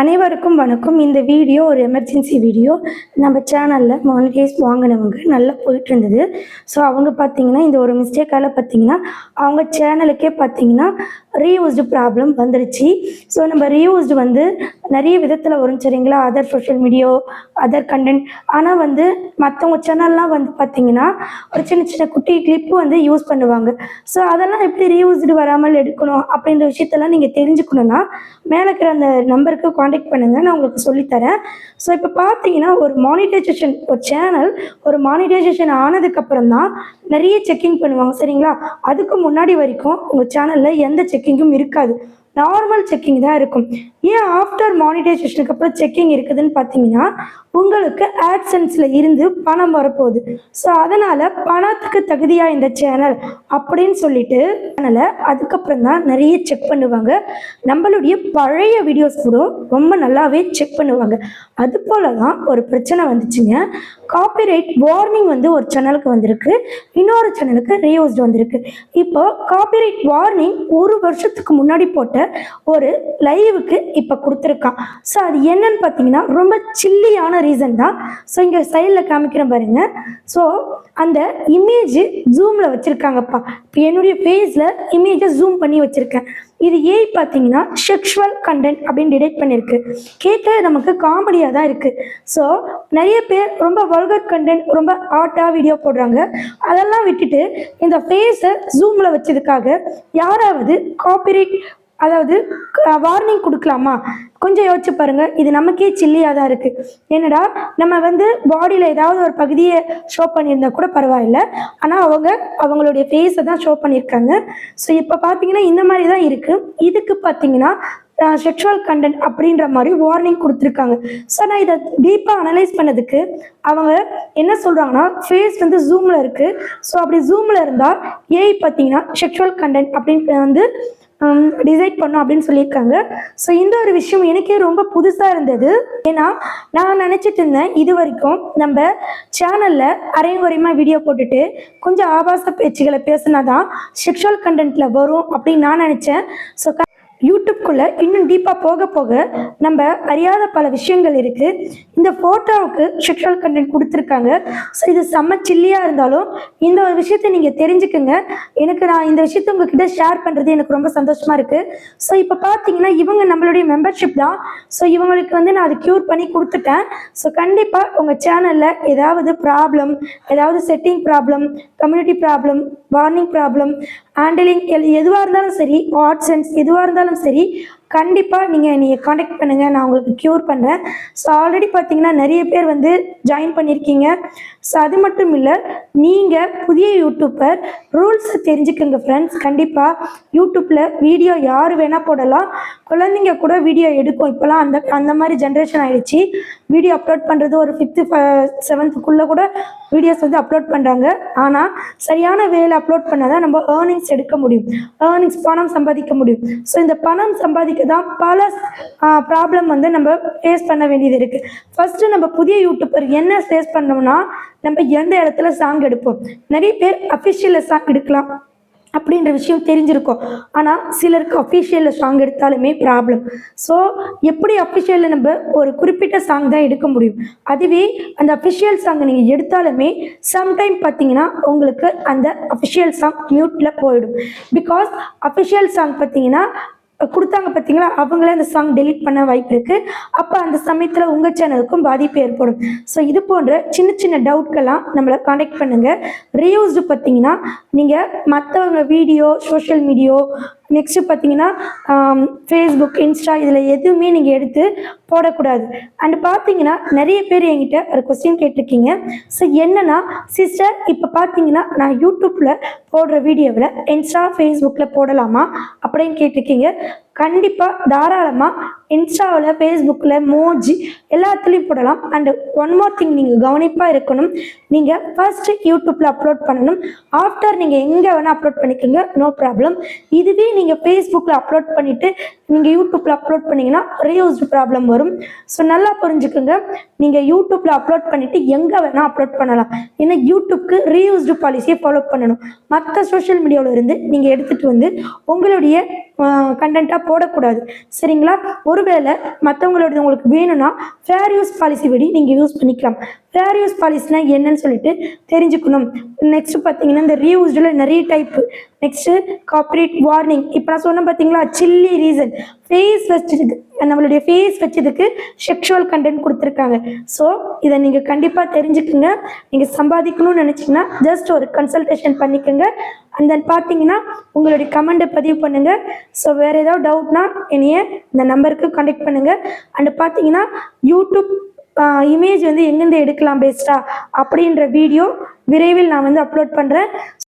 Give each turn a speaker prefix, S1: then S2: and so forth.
S1: அனைவருக்கும் வணக்கம். இந்த வீடியோ ஒரு எமர்ஜென்சி வீடியோ. நம்ம சேனலில் மானிடைஸ் வாங்கினவங்க நல்லா போயிட்டு இருந்தது ஸோ அவங்க பார்த்தீங்கன்னா இந்த ஒரு மிஸ்டேக்கால் பார்த்தீங்கன்னா அவங்க சேனலுக்கே பார்த்தீங்கன்னா ரீயூஸ்டு ப்ராப்ளம் வந்துருச்சு. ஸோ நம்ம ரீயூஸ்டு வந்து நிறைய விதத்தில் வரும் சரிங்களா? Other social media other content ஆனால் வந்து மற்றவங்க சேனல்லாம் வந்து பார்த்தீங்கன்னா ஒரு சின்ன சின்ன குட்டி கிளிப்பு வந்து யூஸ் பண்ணுவாங்க. ஸோ அதெல்லாம் எப்படி ரீயூஸ்டு வராமல் எடுக்கணும் அப்படின்ற விஷயத்தெல்லாம் நீங்கள் தெரிஞ்சுக்கணுன்னா மேலே இருக்கிற அந்த நம்பருக்கு காண்டாக்ட் பண்ணுங்கள் நான் உங்களுக்கு சொல்லித்தரேன். ஸோ இப்போ பார்த்தீங்கன்னா ஒரு மானிட்டைசேஷன் ஒரு சேனல் ஒரு மானிட்டைசேஷன் ஆனதுக்கப்புறம் தான் நிறைய செக்கிங் பண்ணுவாங்க சரிங்களா? அதுக்கு முன்னாடி வரைக்கும் உங்கள் சேனலில் எந்த செக்கிங்கும் இருக்காது. நார்மல் செக்கிங் தான் இருக்கும். ஏன் ஆஃப்டர் மானிட்டைசேஷனுக்கு அப்புறம் செக்கிங் இருக்குதுன்னு பார்த்தீங்கன்னா உங்களுக்கு ஆட்சன்ஸில் இருந்து பணம் வரப்போகுது. ஸோ அதனால் பணத்துக்கு தகுதியாக இந்த சேனல் அப்படின்னு சொல்லிட்டு அதனால் அதுக்கப்புறம் தான் நிறைய செக் பண்ணுவாங்க. நம்மளுடைய பழைய வீடியோஸ் கூட ரொம்ப நல்லாவே செக் பண்ணுவாங்க. அது போல தான் ஒரு பிரச்சனை வந்துச்சுங்க. காப்பிரைட் வார்னிங் வந்து ஒரு சேனலுக்கு வந்திருக்கு. இன்னொரு சேனலுக்கு ரீயூஸ்டு வந்திருக்கு. இப்போ காப்பிரைட் வார்னிங் ஒரு வருஷத்துக்கு முன்னாடி போட்ட ஒரு லைவுக்கு இப்போ கொடுத்துருக்கான். ஸோ அது என்னன்னு பார்த்தீங்கன்னா ரொம்ப சில்லியான ரீசன் தான். ஸோ இங்கே சைடில் காமிக்கிறேன் பாருங்க. ஸோ அந்த இமேஜ் ஜூமில் வச்சுருக்காங்கப்பா. இப்போ என்னுடைய ஃபேஸில் இமேஜை ஜூம் பண்ணி வச்சுருக்கேன். இது ஏஐ பார்த்தீங்கன்னா செக்ஷுவல் கண்டென்ட் அப்படின்னு டிடெக்ட் பண்ணியிருக்கு கேட்க நமக்கு காமெடியாக தான் இருக்குது ஸோ நிறைய பேர் ரொம்ப வல்கர் கண்டென்ட் ரொம்ப ஆர்ட்டாக வீடியோ போடுறாங்க. அதெல்லாம் விட்டுட்டு இந்த ஃபேஸை ஜூமில் வச்சதுக்காக யாராவது காப்பிரைட் அதாவது வார்னிங் கொடுக்கலாமா? கொஞ்சம் யோசிச்சு பாருங்க. இது நமக்கே சில்லியாக தான் இருக்குது என்னடா நம்ம வந்து பாடியில் ஏதாவது ஒரு பகுதியை ஷோ பண்ணியிருந்தா கூட பரவாயில்ல. ஆனால் அவங்க அவங்களுடைய ஃபேஸை தான் ஷோ பண்ணியிருக்காங்க. ஸோ இப்போ பார்த்தீங்கன்னா இந்த மாதிரி தான் இருக்குது இதுக்கு பார்த்தீங்கன்னா செக்ஷுவல் கண்டென்ட் அப்படின்ற மாதிரி வார்னிங் கொடுத்துருக்காங்க. ஸோ நான் இதை டீப்பாக அனலைஸ் பண்ணதுக்கு அவங்க என்ன சொல்கிறாங்கன்னா ஃபேஸ் வந்து ஜூமில் இருக்குது ஸோ அப்படி ஜூமில் இருந்தால் ஏஐ பார்த்தீங்கன்னா செக்ஷுவல் கண்டென்ட் அப்படின்னு வந்து டிசைட் பண்ணோம் அப்படின்னு சொல்லியிருக்காங்க. ஸோ இந்த ஒரு விஷயம் எனக்கே ரொம்ப புதுசாக இருந்தது. ஏன்னா நான் நினச்சிட்டு இருந்தேன் இது வரைக்கும் நம்ம சேனலில் அரைங்குறையமாக வீடியோ போட்டுட்டு கொஞ்சம் ஆபாச பேச்சுகளை பேசினா தான் செக்ஷுவல் கண்டென்ட்டில் வரும் அப்படின்னு நான் நினச்சேன். ஸோ யூடியூப்குள்ளே இன்னும் டீப்பாக போக போக நம்ம அறியாத பல விஷயங்கள் இருக்குது இந்த ஃபோட்டோவுக்கு செக்ஷுவல் கண்டென்ட் கொடுத்துருக்காங்க. ஸோ இது செம்ம சில்லியாக இருந்தாலும் இந்த ஒரு விஷயத்தை நீங்கள் தெரிஞ்சுக்குங்க. எனக்கு நான் இந்த விஷயத்தை உங்ககிட்ட ஷேர் பண்ணுறது எனக்கு ரொம்ப சந்தோஷமாக இருக்குது ஸோ இப்போ பார்த்தீங்கன்னா இவங்க நம்மளுடைய மெம்பர்ஷிப் தான். ஸோ இவங்களுக்கு வந்து நான் அதை க்யூர் பண்ணி கொடுத்துட்டேன். ஸோ கண்டிப்பாக உங்கள் சேனலில் ஏதாவது ப்ராப்ளம் ஏதாவது setting problem community problem warning problem handling எதுவாக இருந்தாலும் சரி ஆட்சன்ஸ் எதுவாக இருந்தாலும் சரி கண்டிப்பாக நீங்கள் நீங்கள் காண்டாக்ட் பண்ணுங்கள் நான் உங்களுக்கு க்யூர் பண்ணுறேன் ஸோ ஆல்ரெடி பார்த்தீங்கன்னா நிறைய பேர் வந்து ஜாயின் பண்ணியிருக்கீங்க ஸோ அது மட்டும் இல்லை நீங்கள் புதிய யூடியூப்பர் ரூல்ஸை தெரிஞ்சுக்கோங்க ஃப்ரெண்ட்ஸ் கண்டிப்பாக யூடியூப்பில் வீடியோ யார் வேணால் போடலாம். குழந்தைங்க கூட வீடியோ எடுக்கும். இப்போலாம் அந்த அந்த மாதிரி ஜென்ரேஷன் ஆயிடுச்சு. வீடியோ அப்லோட் பண்ணுறது ஒரு ஃபிஃப்த்து செவன்த்துக்குள்ளே கூட வீடியோஸ் வந்து அப்லோட் பண்ணுறாங்க ஆனால் சரியான வேலை அப்லோட் பண்ணால் தான் நம்ம ஏர்னிங்ஸ் எடுக்க முடியும். ஏர்னிங்ஸ் பணம் சம்பாதிக்க முடியும். ஸோ இந்த பணம் சம்பாதிக்க தான் பல ப்ராப்ளம் வந்து நம்ம ஃபேஸ் பண்ண வேண்டியது இருக்குது ஃபஸ்ட்டு நம்ம புதிய யூடியூப்பர் என்ன ஃபேஸ் பண்ணோம்னா நம்ம எந்த இடத்துல சாங் எடுப்போம். நிறைய பேர் அஃபிஷியலில் சாங் எடுக்கலாம் அப்படின்ற விஷயம் தெரிஞ்சிருக்கும். ஆனால் சிலருக்கு அஃபிஷியலில் சாங் எடுத்தாலுமே ப்ராப்ளம் ஸோ எப்படி அஃபிஷியலில் நம்ம ஒரு குறிப்பிட்ட சாங் தான் எடுக்க முடியும்? அதுவே அந்த அஃபிஷியல் சாங்கை நீங்கள் எடுத்தாலுமே சம்டைம் பார்த்தீங்கன்னா உங்களுக்கு அந்த அஃபிஷியல் சாங் மியூட்டில் போயிடும். பிகாஸ் அஃபிஷியல் சாங் பார்த்தீங்கன்னா கொடுத்தாங்க பார்த்தீங்களா அவங்களே அந்த சாங் டெலிட் பண்ண வாய்ப்பு இருக்குது அப்போ அந்த சமயத்தில் உங்கள் சேனலுக்கும் பாதிப்பு ஏற்படும். ஸோ இது போன்ற சின்ன சின்ன டவுட்கெல்லாம் நம்மளை காண்டாக்ட் பண்ணுங்கள் ரீயூஸ்டு பார்த்தீங்கன்னா நீங்கள் மற்றவங்க வீடியோ சோஷியல் மீடியோ நெக்ஸ்ட்டு பார்த்தீங்கன்னா ஃபேஸ்புக் இன்ஸ்டா இதில் எதுவுமே நீங்கள் எடுத்து போடக்கூடாது. அண்ட் பார்த்தீங்கன்னா நிறைய பேர் என்கிட்ட ஒரு கொஸ்டின் கேட்டிருக்கீங்க. ஸோ என்னன்னா சிஸ்டர் இப்போ பார்த்தீங்கன்னா நான் யூடியூப்பில் போடுற வீடியோவில் இன்ஸ்டா ஃபேஸ்புக்கில் போடலாமா? அப்படின்னு கேட்டிருக்கீங்க. கண்டிப்பாக தாராளமாக இன்ஸ்டாவில் ஃபேஸ்புக்கில் மோஜி எல்லாத்துலேயும் போடலாம். அண்டு ஒன் மோர் திங் நீங்கள் கவனிப்பாக இருக்கணும். நீங்கள் ஃபஸ்ட்டு யூடியூப்பில் அப்லோட் பண்ணணும். ஆஃப்டர் நீங்கள் எங்கே வேணால் அப்லோட் பண்ணிக்கோங்க நோ ப்ராப்ளம் இதுவே நீங்கள் ஃபேஸ்புக்கில் அப்லோட் பண்ணிவிட்டு நீங்கள் யூடியூப்பில் அப்லோட் பண்ணிங்கன்னா ரீயூஸ்டு ப்ராப்ளம் வரும். ஸோ நல்லா புரிஞ்சுக்கோங்க. நீங்கள் யூடியூப்பில் அப்லோட் பண்ணிவிட்டு எங்கே வேணால் அப்லோட் பண்ணலாம். ஏன்னா யூடியூப்க்கு ரீயூஸ்டு பாலிசியை ஃபாலோ பண்ணணும். மற்ற சோஷியல் மீடியாவில் இருந்து நீங்கள் எடுத்துகிட்டு வந்து உங்களுடைய கண்டென்ட்டாக போடக்கூடாது. சரிங்களா? ஒருவேளை மற்றவங்களோட உங்களுக்கு வேணும்னா ஃபேர் யூஸ் பாலிசி படி நீங்கள் யூஸ் பண்ணிக்கலாம். ஃபேர் யூஸ் பாலிசினா என்னன்னு சொல்லிட்டு தெரிஞ்சுக்கணும். நெக்ஸ்ட் பார்த்தீங்கன்னா இந்த ரீயூஸ்டில் நிறைய டைப்பு நெக்ஸ்ட்டு காப்பரேட் வார்னிங் இப்போ நான் சொன்னேன் பார்த்தீங்களா? சில்லி ரீசன் ஃபேஸ் வச்சதுக்கு நம்மளுடைய ஃபேஸ் வச்சதுக்கு செக்ஷுவல் கண்டென்ட் கொடுத்துருக்காங்க. ஸோ இதை நீங்கள் கண்டிப்பாக தெரிஞ்சுக்குங்க. நீங்கள் சம்பாதிக்கணும்னு நினச்சிங்கன்னா ஜஸ்ட் ஒரு கன்சல்டேஷன் பண்ணிக்கோங்க. அண்ட் தென் பார்த்தீங்கன்னா உங்களுடைய கமெண்ட்டை பதிவு பண்ணுங்கள் ஸோ வேறு ஏதாவது டவுட்னா என்னைய இந்த நம்பருக்கு கண்டெக்ட் பண்ணுங்கள் அண்ட் பார்த்தீங்கன்னா யூடியூப் இமேஜ் வந்து எங்கேருந்து எடுக்கலாம் பெஸ்ட்டாக அப்படின்ற வீடியோ விரைவில் நான் வந்து அப்லோட் பண்ணுறேன்